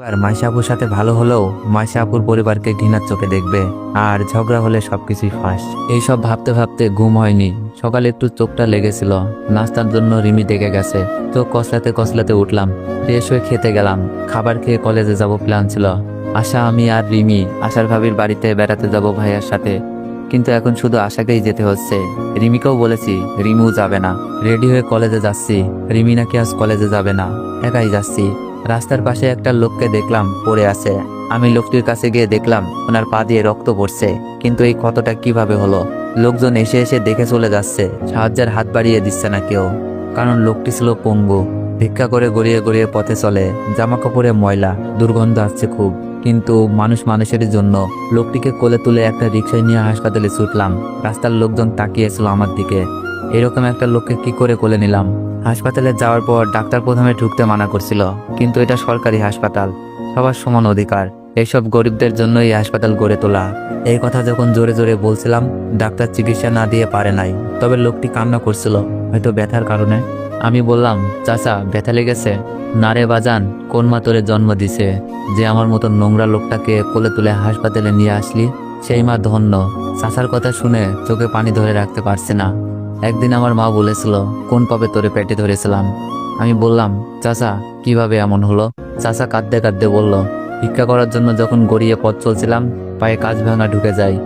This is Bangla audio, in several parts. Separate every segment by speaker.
Speaker 1: এবার মাইশা আপুর সাথে ভালো হলেও মাইশা আপুর পরিবারকে ঘৃণার চোখে দেখবে আর ঝগড়া হলে সবকিছুই ফাঁস। এইসব ভাবতে ভাবতে ঘুম হয়নি। সকালে একটু চোখটা লেগেছিল। নাস্তার জন্য রিমি ডেকে গেছে। চোখ কসলাতে কসলাতে উঠলাম। ফ্রেশ হয়ে খেতে গেলাম। খাবার খেয়ে কলেজে যাব প্ল্যান ছিল। আশা, আমি আর রিমি, আশার ভাবির বাড়িতে বেড়াতে যাব ভাইয়ার সাথে। কিন্তু এখন শুধু আশাকেই যেতে হচ্ছে। রিমিকেও বলেছি রিমিও যাবে না। রেডি হয়ে কলেজে যাচ্ছি। রিমি নাকি আজ কলেজে যাবে না। একাই যাচ্ছি। রাস্তার পাশে একটা লোককে দেখলাম, পড়ে আছে। আমি লোকটির কাছে গিয়ে দেখলাম, ওনার পা দিয়ে রক্ত পড়ছে। কিন্তু এই ক্ষতটা কীভাবে হলো? লোকজন এসে এসে দেখে চলে যাচ্ছে। সাহায্যের হাত বাড়িয়ে দিচ্ছে না কেউ। কারণ লোকটি ছিল পঙ্গু। ভিক্ষা করে গড়িয়ে গড়িয়ে পথে চলে। জামা কাপড়ে ময়লা, দুর্গন্ধ আসছে খুব। কিন্তু মানুষ মানুষের জন্য, লোকটিকে কোলে তুলে একটা রিক্সায় নিয়ে হাসপাতালে ছুটলাম। রাস্তার লোকজন তাকিয়েছিল আমার দিকে। এরকম একটা লোককে কি করে কোলে নিলাম? হাসপাতালে যাওয়ার পর ডাক্তার প্রথমে ঢুকতে মানা করছিল, কিন্তু এটা সরকারি হাসপাতাল, সবার সমান অধিকার। এইসব গরিবদের জন্য এই হাসপাতাল গড়ে তোলা। এই কথা যখন জোরে জোরে বলছিলাম, ডাক্তার চিকিৎসা না দিয়ে পারে নাই, তবে লোকটি কান্না করছিল, হয়তো ব্যথার কারণে। আমি বললাম, চাচা, ব্যথা লেগেছে। নারে বাজান, কোন মা তোরে জন্ম দিছে? যে আমার মতো নোংরা লোকটাকে কোলে তুলে হাসপাতালে নিয়ে আসলি, সেই মা ধন্য। চাচার কথা শুনে চোখে পানি ধরে রাখতে পারছে না। একদিন আমার মা বলেছিল, কোন পাবে তোরে পেটে ধরেছিলাম? আমি বললাম, চাচা, কীভাবে এমন হলো? চাচা কাঁদতে কাঁদতে বলল, ভিক্ষা করার জন্য যখন গড়িয়ে পথ চলছিলাম, পায়ে কাজ ভাঙা ঢুকে যায়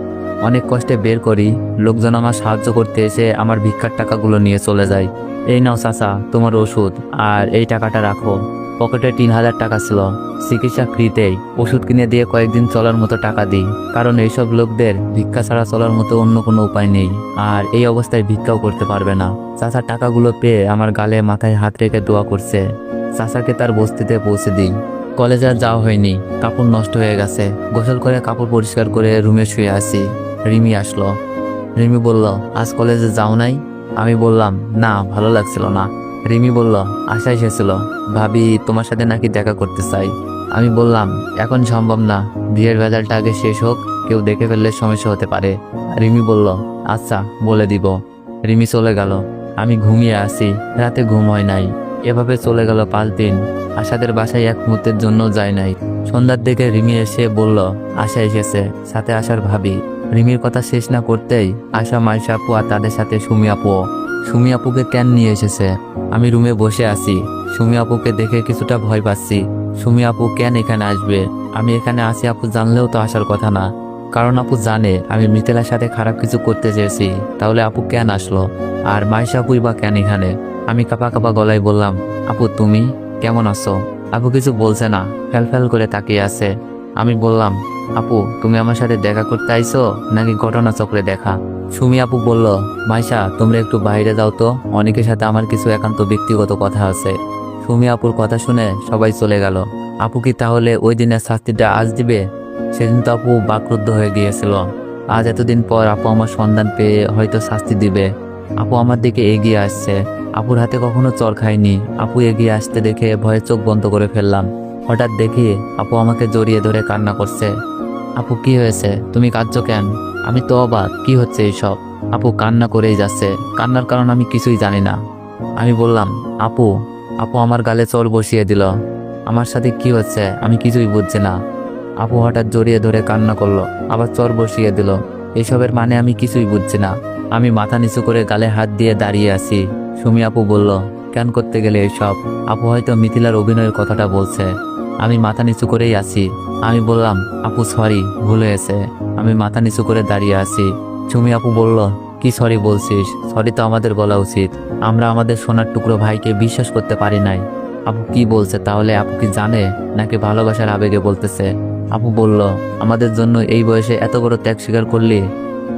Speaker 1: অনেক কষ্টে বের করি, লোকজন আমার সাহায্য করতে এসে আমার ভিক্ষার টাকাগুলো নিয়ে চলে যায়। এই নাও চাচা, তোমার ওষুধ, আর এই টাকাটা রাখো। পকেটে তিন হাজার টাকা ছিল। চিকিৎসা ফ্রিতেই ওষুধ কিনে দিয়ে কয়েকদিন চলার মতো টাকা দিই। কারণ এইসব লোকদের ভিক্ষা ছাড়া চলার মতো অন্য কোনো উপায় নেই। আর এই অবস্থায় ভিক্ষাও করতে পারবে না। চাচার টাকাগুলো পেয়ে আমার গালে মাথায় হাত রেখে দোয়া করছে। চাচাকে তার বস্তিতে পৌঁছে দিই। কলেজে আর যাওয়া হয়নি। কাপড় নষ্ট হয়ে গেছে। গোসল করে কাপড় পরিষ্কার করে রুমে শুয়ে আসি রিমি আসলো। রিমি বলল, আজ কলেজে যাও নাই? আমি বললাম, না, ভালো লাগছিল না। রিমি বলল, আশা এসেছিল। ভাবি তোমার সাথে নাকি দেখা করতে চাই। আমি বললাম, এখন সম্ভব না। বিয়ের ভেজালটা আগে শেষ হোক, কেউ দেখে ফেললে সমস্যা হতে পারে। রিমি বলল আচ্ছা বলে দিব। রিমি চলে গেল। আমি ঘুমিয়ে আসি রাতে ঘুম হয় নাই। এভাবে চলে গেল পাঁচ দিন। আশাদের বাসায় এক মুহূর্তের জন্য যায় নাই। সন্ধ্যার দিকে রিমি এসে বলল, আশা এসেছে, সাথে আসার ভাবি। রিমির কথা শেষ না করতেই আশা, মাইশা, আপু আর তাদের সাথে সুমি আপুও সুমি আপুকে কেন নিয়ে এসেছে? আমি রুমে বসে আছি। সুমি আপুকে দেখে কিছুটা ভয় পাচ্ছি। সুমি আপু কেন এখানে আসবে? আমি এখানে আছি আপু জানলেও তো আসার কথা না। কারণ আপু জানে, আমি মিথিলার সাথে খারাপ কিছু করতে চেয়েছি। তাহলে আপু কেন আসলো? আর মাইশা আপুই বা কেন এখানে? আমি কাপা কাপা গলায় বললাম, আপু, তুমি কেমন আছো? আপু কিছু বলছে না ফেল ফেল করে তাকিয়ে আছে। আমি বললাম আপু, তুমি আমার সাথে দেখা করতে আইছো নাকি ঘটনা চক্রে দেখা? সুমি আপু বলল, মাইশা, তোমরা একটু বাইরে যাও তো। অনেকের সাথে আমার কিছু একান্ত ব্যক্তিগত কথা আছে সুমি আপুর কথা শুনে সবাই চলে গেল। আপু কি তাহলে ওই দিনের শাস্তিটা আজ দিবে? সেদিন তো আপু বাকরুদ্ধ হয়ে গিয়েছিল। আজ এতদিন পর আপু আমার সন্ধান পেয়ে হয়তো শাস্তি দিবে। আপু আমার দিকে এগিয়ে আসছে। আপুর হাতে কখনো চর খায়নি আপু এগিয়ে আসতে দেখে ভয়ে চোখ বন্ধ করে ফেললাম। হঠাৎ দেখি আপু আমাকে জড়িয়ে ধরে কান্না করছে। আপু, কি হয়েছে? তুমি কাঁদছো কেন? আমি তো অবাক, কি হচ্ছে এইসব? আপু কান্না করেই যাচ্ছে, কান্নার কারণ আমি কিছুই জানি না। আমি বললাম, আপু আপু আমার গালে চোর বসিয়ে দিল। আমার সাথে কি হচ্ছে আমি কিছুই বুঝছি না। আপু হঠাৎ জড়িয়ে ধরে কান্না করল, আবার চর বসিয়ে দিল। এসবের মানে আমি কিছুই বুঝছি না। আমি মাথা নিচু করে গালে হাত দিয়ে দাঁড়িয়ে আছি। সুমি আপু বলল, কেন করতে গেলে এসব আপু হয়তো মিথিলার অভিনয়ের কথাটা বলছে। আমি মাথা নিচু করেই আছি। আমি বললাম, আপু সরি ভুল হয়েছে। আমি মাথা নিচু করে দাঁড়িয়ে আছি। সুমি আপু বলল, কি সরি বলছিস? সরি তো আমাদের বলা উচিত। আমরা আমাদের সোনার টুকরো ভাইকে বিশ্বাস করতে পারি নাই। আপু কি বলছে তাহলে আপু কি জানে নাকি ভালোবাসার আবেগে বলতেছে? আপু বলল, আমাদের জন্য এই বয়সে এত বড় ত্যাগ স্বীকার করলি?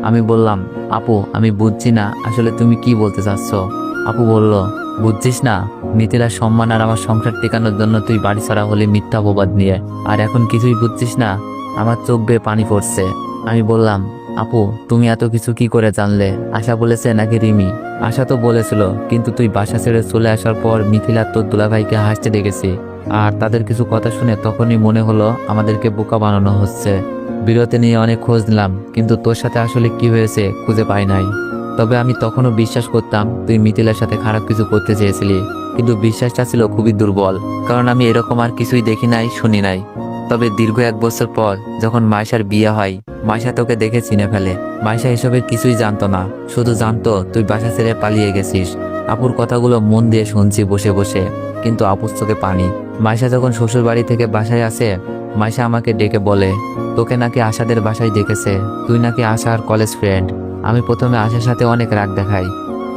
Speaker 1: আমি বললাম, আপু, আমি বুঝছি না, আসলে তুমি কি বলতে চাচ্ছ? আপু বলল বুঝছিস না? মিথিলার সম্মান আর আমার সংসার টেকানোর জন্য তুই বাড়ি ছাড়া হলে মিথ্যা অপবাদ নিয়ে। আর এখন কিছুই বুঝছিস না? আমার চোখ বেয়ে পানি পড়ছে। আমি বললাম, আপু, তুমি এত কিছু কি করে জানলে? আশা বলেছে নাকি রিমি? আশা তো বলেছিল, কিন্তু তুই বাসা ছেড়ে চলে আসার পর মিথিলা তোর দুলাভাইকে হাসতে দেখেছি। আর তাদের কিছু কথা শুনে তখনই মনে হলো আমাদেরকে বোকা বানানো হচ্ছে। বিরতি নিয়ে অনেক খোঁজ নিলাম, কিন্তু তোর সাথে আসলে কি হয়েছে খুঁজে পাই নাই। তবে আমি তখনও বিশ্বাস করতাম তুই মিথিলার সাথে খারাপ কিছু করতে চেয়েছিলি, কিন্তু বিশ্বাসটা ছিল খুবই দুর্বল, কারণ আমি এরকম আর কিছুই দেখি নাই, শুনি নাই। তবে দীর্ঘ এক বছর পর যখন মাইশার বিয়ে হয় মাইশা তোকে দেখে চিনে ফেলে। মাইশা এসবের কিছুই জানতো না, শুধু জানতো তুই বাসা ছেড়ে পালিয়ে গেছিস। আপুর কথাগুলো মন দিয়ে শুনছি বসে বসে, কিন্তু আপুর চোখে পানি। মাইশা যখন শ্বশুর বাড়ি থেকে বাসায় আসে মাইশা আমাকে ডেকে বলে, তোকে নাকি আশাদের বাসায় ডেকেছে, তুই নাকি আশা আর কলেজ ফ্রেন্ড আমি প্রথমে আশার সাথে অনেক রাগ দেখাই,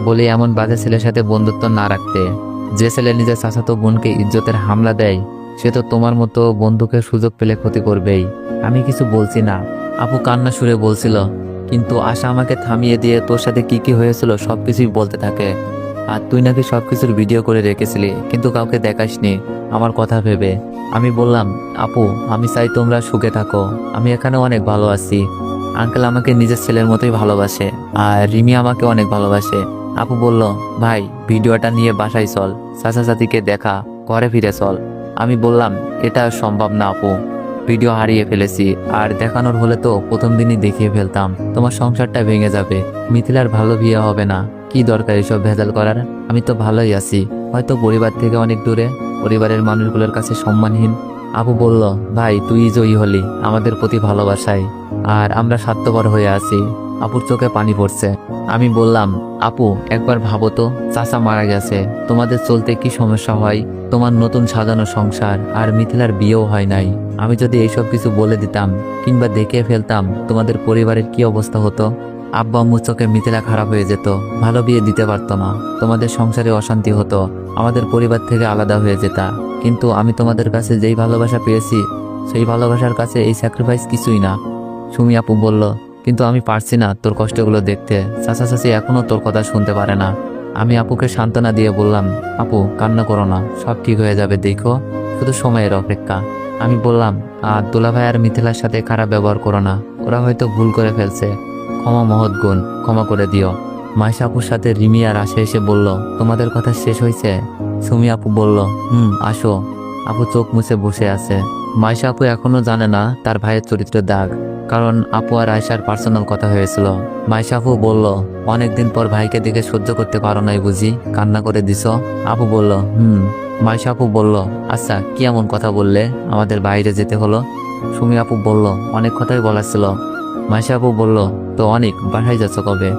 Speaker 1: বলি এমন বাজে ছেলের সাথে বন্ধুত্ব না রাখতে। যে ছেলে নিজের চাচাতো বোনকে ইজ্জতের হামলা দেয়, সে তো তোমার মতো বন্ধুকে সুযোগ পেলে ক্ষতি করবেই। আমি কিছু বলছি না। আপু কান্না সুরে বলছিল, কিন্তু আশা আমাকে থামিয়ে দিয়ে তোর সাথে কি কি হয়েছিল সব কিছুই বলতে থাকে। আর তুই নাকি সব কিছুর ভিডিও করে রেখেছিলি, কিন্তু কাউকে দেখাসনি, আমার কথা ভেবে। আমি বললাম, আপু, আমি চাই তোমরা সুখে থাকো। আমি এখানে অনেক ভালো আছি। আঙ্কেল আমাকে নিজের ছেলের মতোই ভালোবাসে, আর রিমি আমাকে অনেক ভালোবাসে। আপু বলল, ভাই, ভিডিওটা নিয়ে বাসায় চল চাচা চাচিকে দেখা, ঘরে ফিরে চল। আমি বললাম, এটা সম্ভব না আপু, ভিডিও হারিয়ে ফেলেছি, আর দেখানোর হলে তো প্রথম দিনই দেখিয়ে ফেলতাম, তোমার সংসারটা ভেঙে যাবে, মিথিলার ভালো বিয়ে হবে না। কি দরকার এসব ভেজাল করার? আমি তো ভালোই আছি। হয়তো পরিবার থেকে অনেক দূরে, পরিবারের মানুষগুলোর কাছে সম্মানহীন। আপু বলল, ভাই, তুই জয়ী হলি, আমাদের প্রতি ভালোবাসায়। আর আমরা স্বার্থপর হয়ে আছি। আপুর চোখে পানি পড়ছে। আমি বললাম, আপু, একবার ভাবো তো, চাচা মারা গেছে। তোমাদের চলতে কি সমস্যা হয়? তোমার নতুন সাজানো সংসার আর মিথিলার বিয়েও হয় নাই। আমি যদি এইসব কিছু বলে দিতাম কিংবা দেখে ফেলতাম, তোমাদের পরিবারের কি অবস্থা হতো? আব্বা আম্মুর চোখে মিথিলা খারাপ হয়ে যেত, ভালো বিয়ে দিতে পারতো না। তোমাদের সংসারে অশান্তি হতো, আমাদের পরিবার থেকে আলাদা হয়ে যেতা। কিন্তু আমি তোমাদের কাছে যেই ভালোবাসা পেয়েছি, সেই ভালোবাসার কাছে এই স্যাক্রিফাইস কিছুই না। সুমি আপু বলল, কিন্তু আমি পারছি না তোর কষ্টগুলো দেখতে। চাচা চাচি এখনও তোর কথা শুনতে পারে না। আমি আপুকে সান্ত্বনা দিয়ে বললাম, আপু, কান্না করো না, সব ঠিক হয়ে যাবে, দেখো। শুধু সময়ের অপেক্ষা। আমি বললাম, আর দুলাভাই আর মিথিলার সাথে খারাপ ব্যবহার করো না, ওরা হয়তো ভুল করে ফেলছে। ক্ষমা মহৎ গুণ, ক্ষমা করে দিও। মাইশা আপুর সাথে রিমি আর আসে এসে বলল, তোমাদের কথা শেষ হয়েছে? সুমি আপু বলল, হুম, আসো। আপু চোখ মুছে বসে আছে। মাইশা আপু এখনও জানে না তার ভাইয়ের চরিত্রের দাগ, কারণ আপু আর আয়সার পার্সোনাল কথা হয়েছিল। মাইশা আপু বলল, অনেকদিন পর ভাইকে দেখে সহ্য করতে পারো নাই বুঝি, কান্না করে দিছ? আপু বলল, হুম। মাইশা আপু বলল আচ্ছা কি এমন কথা বললে? আমাদের বাইরে যেতে হলো? সুমি আপু বলল, অনেক কথাই বলার ছিল। আপু বলল, তো অনেক, বাসায় যাচ্ছ কবে?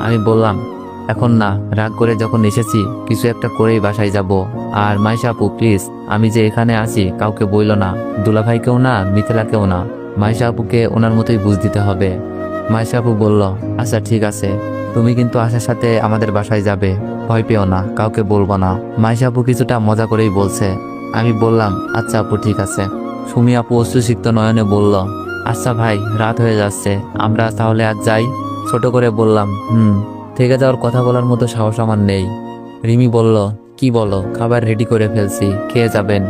Speaker 1: আমি বললাম, এখন না, রাগ করে যখন এসেছি, কিছু একটা করেই বাসায় যাব। আর মাইশা আপু প্লিজ, আমি যে এখানে আছি, কাউকে বইল না। দুলাভাইকেও না মিথিলাকেও না। মাইশা আপুকে ওনার মতোই বুঝ দিতে হবে। মাইশা আপু বলল আচ্ছা ঠিক আছে। তুমি কিন্তু আশার সাথে আমাদের বাসায় যাবে। ভয় পেও না, কাউকে বলব না। মাইশা কিছুটা মজা করেই বলছে। আমি বললাম আচ্ছা আপু, ঠিক আছে। সুমি আপু অশ্রুসিক্ত নয়নে বলল আচ্ছা ভাই, রাত হয়ে যাচ্ছে। আমরা তাহলে আজ যাই। ছোট করে বললাম, হুম, থেকে যাওয়ার কথা বলার মতো সাহস আমার নেই। রিমি বলল, কি বলো, খাবার রেডি করে ফেলছি, খেয়ে যাবেন।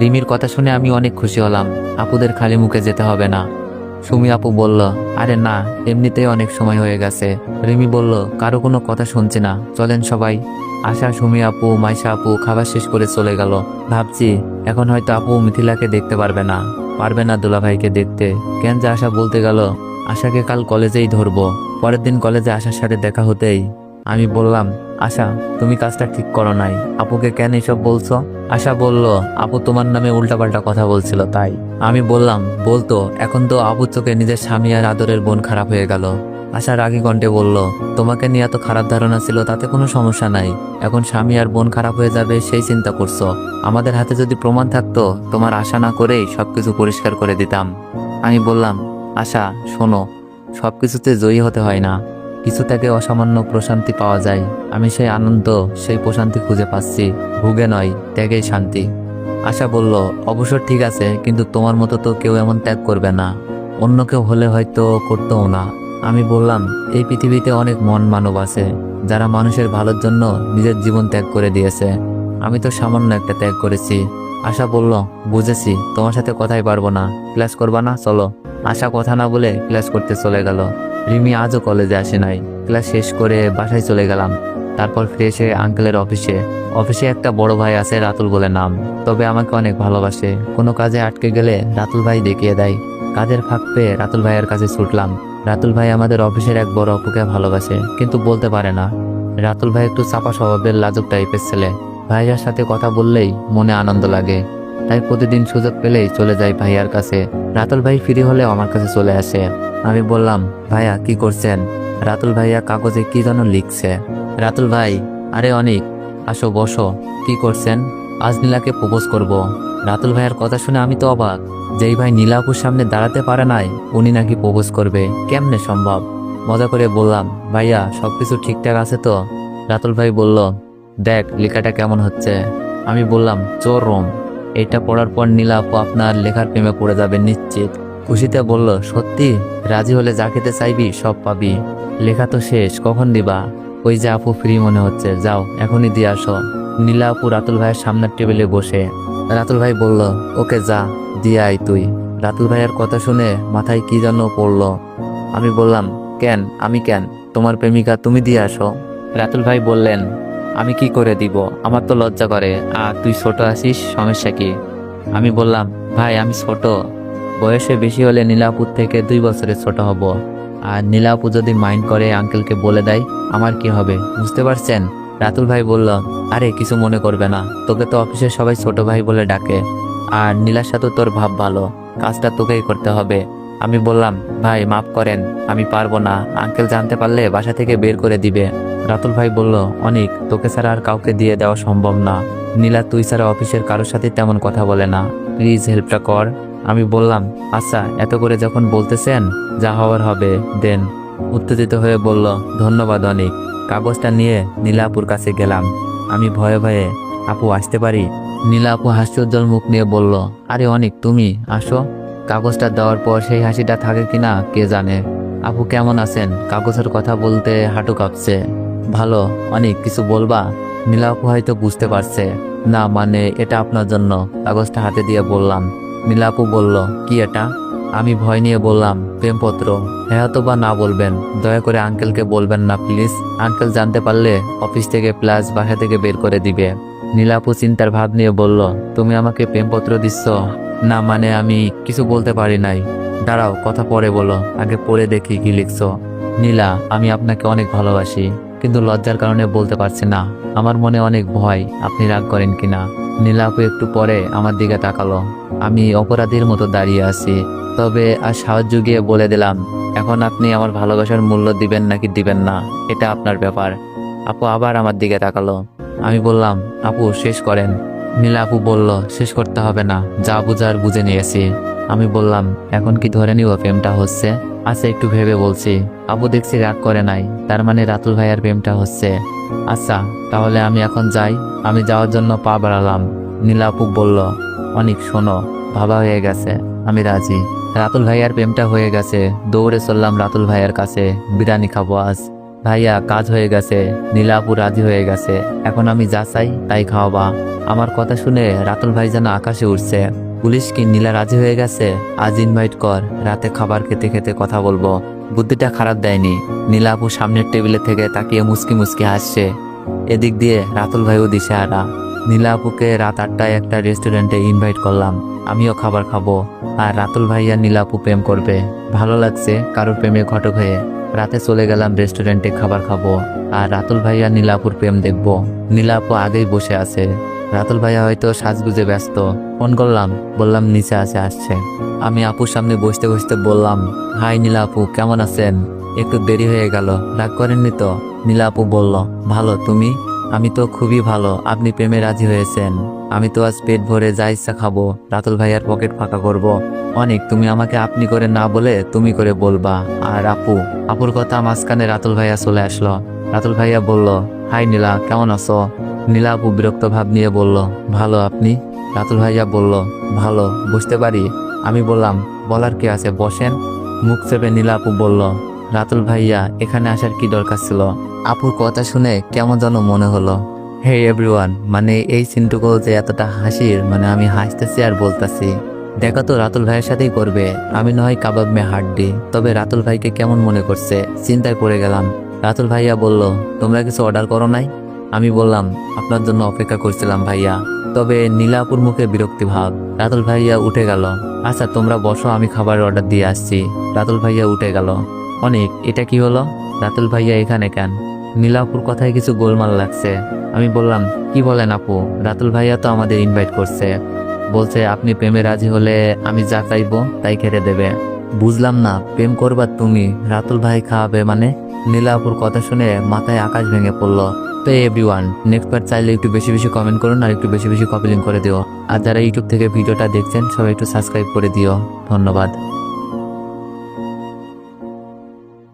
Speaker 1: রিমির কথা শুনে আমি অনেক খুশি হলাম। আপুদের খালি মুখে যেতে হবে না। সুমি আপু বলল, আরে না, এমনিতেই অনেক সময় হয়ে গেছে। রিমি বলল, কারও কোনো কথা শুনছি না, চলেন সবাই। আশা, সুমি আপু, মাইশা আপু, খাবার শেষ করে চলে গেল। ভাবছি, এখন হয়তো আপু মিথিলাকে দেখতে পারবে না। পারবে না দুলাভাইকে দেখতে। কেন যে আশা বলতে গেল, আশাকে কাল কলেজেই ধরবো। পরের দিন কলেজে আশার সাথে দেখা হতেই আমি বললাম, আশা, তুমি কাজটা ঠিক করো নাই। আপুকে কেন এসব বলছো? আশা বলল, আপু তোমার নামে উল্টাপাল্টা কথা বলছিল, তাই। আমি বললাম, বলতো, এখন তো আপুর চোখে নিজের স্বামী আর আদরের বোন খারাপ হয়ে গেল। আশা রাগী কণ্ঠে বলল, তোমাকে নিয়ে এত খারাপ ধারণা ছিল, তাতে কোনো সমস্যা নাই। এখন স্বামী আর বোন খারাপ হয়ে যাবে, সেই চিন্তা করছ। আমাদের হাতে যদি প্রমাণ থাকতো, তোমার আশা না করেই সবকিছু পরিষ্কার করে দিতাম। আমি বললাম, আশা, শোনো সব কিছুতে জয়ী হতে হয় না। কিছু থেকে অসামান্য প্রশান্তি পাওয়া যায়। আমি সেই আনন্দ, সেই প্রশান্তি খুঁজে পাচ্ছি। ভুগে নয়, ত্যাগেই শান্তি। আশা বলল অবশ্য ঠিক আছে, কিন্তু তোমার মতো তো কেউ এমন ত্যাগ করবে না। অন্য কেউ হলে হয়তো করতেও না। আমি বললাম, এই পৃথিবীতে অনেক মন মানব আছে, যারা মানুষের ভালোর জন্য নিজের জীবন ত্যাগ করে দিয়েছে। আমি তো সামান্য একটা ত্যাগ করেছি। আশা বলল, বুঝেছি, তোমার সাথে কথাই পারব না। ক্লাস করবা না? চলো। আশা কথা না বলে ক্লাস করতে চলে গেল। রিমি আজও কলেজে আসে নাই। ক্লাস শেষ করে বাসায় চলে গেলাম। তারপর ফিরে এসে আঙ্কেলের অফিসে। অফিসে একটা বড় ভাই আছে রাতুল বলে নাম। তবে আমাকে অনেক ভালোবাসে। কোনো কাজে আটকে গেলে রাতুল ভাই দেখিয়ে দেয়। কাজের ফাঁক পেয়ে রাতুল ভাইয়ের কাছে ছুটলাম। রাতুল ভাই আমাদের অফিসের এক বড় অপুকে ভালোবাসে, কিন্তু বলতে পারে না। রাতুল ভাই একটু চাপা স্বভাবের লাজুক টাইপের ছেলে। ভাইয়ার সাথে কথা বললেই মনে আনন্দ লাগে। তাই প্রতিদিন সুযোগ পেলেই চলে যাই ভাইয়ার কাছে। রাতুল ভাই ফ্রি হলে আমার কাছে চলে আসে। আমি বললাম, ভাইয়া, কি করছেন? রাতুল ভাইয়া কাগজে কি যেন লিখছে। রাতুল ভাই, আরে অনেক, আসো, বসো। কি করছেন? আজ নীলাকে প্রপোজ করব। রাতুল ভাইয়ের কথা শুনে আমি তো অবাক যেই ভাই নীলাপুর সামনে দাঁড়াতে পারে নাই, উনি নাকি প্রপোজ করবে। কেমনে সম্ভব? মজা করে বললাম, ভাইয়া, সবকিছু ঠিকঠাক আছে তো? রাতুল ভাই বলল, দেখ, লেখাটা কেমন হচ্ছে? আমি বললাম, চোর রোম। এটা পড়ার পর নীলা আপু আপনার লেখার প্রেমে পড়ে যাবে নিশ্চিত। খুশিতে বলল, সত্যি? রাজি হলে যা খেতে চাইবি, সব পাবি। লেখা তো শেষ, কখন দিবা? ওই যে আপু ফ্রি মনে হচ্ছে। যাও, এখনই দিয়ে আসো। নীলা আপু রাতুল ভাইয়ের সামনের টেবিলে বসে। রাতুল ভাই বলল, ওকে যা, দিয়ে আয় তুই। রাতুল ভাইয়ের কথা শুনে মাথায় কি যেন পড়ল। আমি বললাম, কেন? আমি কেন? তোমার প্রেমিকা, তুমি দিয়ে আসো। রাতুল ভাই বললেন, আমি কি করে দিব? আমার তো লজ্জা করে। আর তুই ছোট আছিস, সমস্যা কি? আমি বললাম, ভাই, আমি ছোট। বয়সে বেশি হলে নীলাপুর থেকে দুই বছরের ছোট হব। আর নীলাপু যদি মাইন্ড করে আঙ্কেলকে বলে দেয়, আমার কি হবে? বুঝতে পারছেন? রাতুল ভাই বলল, আরে, কিছু মনে করবে না। তোকে তো অফিসের সবাই ছোট ভাই বলে ডাকে। আর নীলার সাথে তোর ভাব ভালো। কাজটা তোকেই করতে হবে। আমি বললাম, ভাই, মাফ করেন। আমি পারব না। আঙ্কেল জানতে পারলে বাসা থেকে বের করে দিবে। রাতুল ভাই বলল, অনেক, তোকে ছাড়া আর কাউকে দিয়ে দেওয়া সম্ভব না। নীলা তুই ছাড়া অফিসের কারোর সাথে তেমন কথা বলে না। প্লিজ হেল্পটা কর। আমি বললাম আচ্ছা এত করে যখন বলতেছেন, যা হওয়ার হবে, দেন। উত্তেজিত হয়ে বলল, ধন্যবাদ, অনেক। কাগজটা নিয়ে নীলাপুর কাছে গেলাম। আমি ভয়ে ভয়ে, আপু, আসতে পারি? নীলা আপু হাস্যোজ্জ্বল মুখ নিয়ে বলল, আরে অনেক, তুমি আসো। কাগজটা দেওয়ার পর সেই হাসিটা থাকে কিনা কে জানে। আপু, কেমন আছেন? কাগজের কথা বলতে হাঁটু কাঁপছে। ভালো, অনেক, কিছু বলবা? নীলা আপু হয়তো বুঝতে পারছে। না মানে এটা আপনার জন্য, কাগজটা হাতে দিয়ে বললাম। নীলা আপু বলল, কি এটা? আমি ভয় নিয়ে বললাম, প্রেমপত্র হ্যাঁ তো বা না বলবেন, দয়া করে আঙ্কেলকে বলবেন না প্লিজ, আঙ্কেল জানতে পারলে অফিস থেকে প্লাস বাসা থেকে বের করে দিবে। নীলাপু চিন্তার ভাব নিয়ে বলল, তুমি আমাকে প্রেমপত্র দিচ্ছ? না মানে আমি কিছু বলতে পারি নাই। দাঁড়াও, কথা পরে বলো, আগে পড়ে দেখি কি লিখছো। নীলা, আমি আপনাকে অনেক ভালোবাসি, কিন্তু লজ্জার কারণে বলতে পারছি না। আমার মনে অনেক ভয়, আপনি রাগ করেন কিনা? নীলাপু একটু পরে আমার দিকে তাকালো। আমি অপরাধীর মতো দাঁড়িয়ে আছি। তবে আর সাহায্য গিয়ে বলে দিলাম, এখন আপনি আমার ভালোবাসার মূল্য দিবেন নাকি দিবেন না, এটা আপনার ব্যাপার। আপু আবার আমার দিকে তাকালো। আমি বললাম, আপু, শেষ করেন। নীলা আপু বলল, শেষ করতে হবে না, যা বুঝার বুঝে নিয়েছি। আমি বললাম, এখন কি ধরে নিব প্রেমটা হচ্ছে? আচ্ছা একটু ভেবে বলছি। আপু দেখছি রাগ করে নাই, তার মানে রাতুল ভাইয়ার প্রেমটা হচ্ছে। আচ্ছা তাহলে আমি এখন যাই, আমি যাওয়ার জন্য পা বাড়ালাম। নীলা আপু বলল অনেক, শোনো ভাবা হয়ে গেছে, আমি রাজি। রাতুল ভাইয়ার প্রেমটা হয়ে গেছে, দৌড়ে চললাম রাতুল ভাইয়ার কাছে, বিরিয়ানি খাব আজ। ভাইয়া, কাজ হয়ে গেছে নীলাপু রাজি হয়ে গেছে, এখন আমি যা চাই তাই খাওয়াবা। আমার কথা শুনে রাতুল ভাই যেন আকাশে উঠছে পুলিশ কি নীলা রাজি হয়ে গেছে? আজ ইনভাইট কর, রাতে খাবার খেতে খেতে কথা বলব। বুদ্ধিটা খারাপ দেয়নি। নীলাপু সামনের টেবিলে থেকে তাকিয়ে মুসকি মুসকি হাসছে। এদিক দিয়ে রাতুল ভাইও দিশে হারা নীলা আপুকে রাত আটটায় একটা রেস্টুরেন্টে ইনভাইট করলাম। আমিও খাবার খাব। আর রাতুল ভাইয়া নীলা আপু প্রেম করবে। ভালো লাগছে কারোর প্রেমে ঘটক হয়ে। রাতে চলে গেলাম রেস্টুরেন্টে খাবার খাব। আর রাতুল ভাইয়া নীলাপুর প্রেম দেখব। নীলাপু আগেই বসে আছে। রাতুল ভাইয়া হয়তো সাজগুজে ব্যস্ত। ফোন করলাম। বললাম, নিচে আছে, আসছে। আমি আপুর সামনে বসতে বসতে বললাম, হাই নীলা আপু, কেমন আছেন? একটু দেরি হয়ে গেল। রাগ করেননি তো? নীলা আপু বলল, ভালো, তুমি? আমি তো খুবই ভালো, আপনি প্রেমে রাজি হয়েছেন। আমি তো আজ পেট ভরে যা ইচ্ছা খাব, রাতুল ভাইয়ার পকেট ফাঁকা করব। অনেক, তুমি আমাকে আপনি করে না বলে তুমি করে বলবা। আর আপু, আপুর কথা মাঝখানে রাতুল ভাইয়া চলে আসলো। রাতুল ভাইয়া বলল, হাই নীলা, কেমন আছো? নীলা আপু বিরক্ত ভাব নিয়ে বলল, ভালো, আপনি? রাতুল ভাইয়া বলল, ভালো, বুঝতে পারি। আমি বললাম, বলার কি আছে, বসেন। মুখ চেপে নীলা আপু বলল রাতুল ভাইয়া এখানে আসার কি দরকার ছিল? আপুর কথা শুনে কেমন যেন মনে হলো। হে এভরিওয়ান মানে এই সিনটুকু যে এতটা হাসির মানে আমি হাসতেছি আর বলতেছি। দেখা তো রাতুল ভাইয়ের সাথেই করবে আমি নয় কাবাব মে হাড্ডি। তবে রাতুল ভাইকে কেমন মনে করছে চিন্তায় পড়ে গেলাম। রাতুল ভাইয়া বলল তোমরা কিছু অর্ডার করো নাই? আমি বললাম আপনার জন্য অপেক্ষা করছিলাম ভাইয়া। তবে নীলাপুর মুখে বিরক্তি ভাব। রাতুল ভাইয়া উঠে গেল আচ্ছা তোমরা বসো আমি খাবার অর্ডার দিয়ে আসছি। রাতুল ভাইয়া উঠে গেল। অনেক, এটা কি হলো? রাতুল ভাইয়া এখানে কেন? নীলাপুর কথায় কিছু গোলমাল লাগছে। আমি বললাম, কি বলেন আপু? রাতুল ভাইয়া তো আমাদের ইনভাইট করছে। বলছে, আপনি প্রেমে রাজি হলে আমি যা চাইব তাই খেতে দেবে। বুঝলাম না, প্রেম করবার তুমি? রাতুল ভাই খাওয়াবে মানে? নীলাপুর কথা শুনে মাথায় আকাশ ভেঙে পড়ল। তো এভরি ওয়ান নেক্সট বার চাইলে একটু বেশি বেশি কমেন্ট করুন আর একটু বেশি বেশি কপিলিং করে দিও। আর যারা ইউটিউব থেকে ভিডিওটা দেখছেন, সবাই একটু সাবস্ক্রাইব করে দিও। ধন্যবাদ।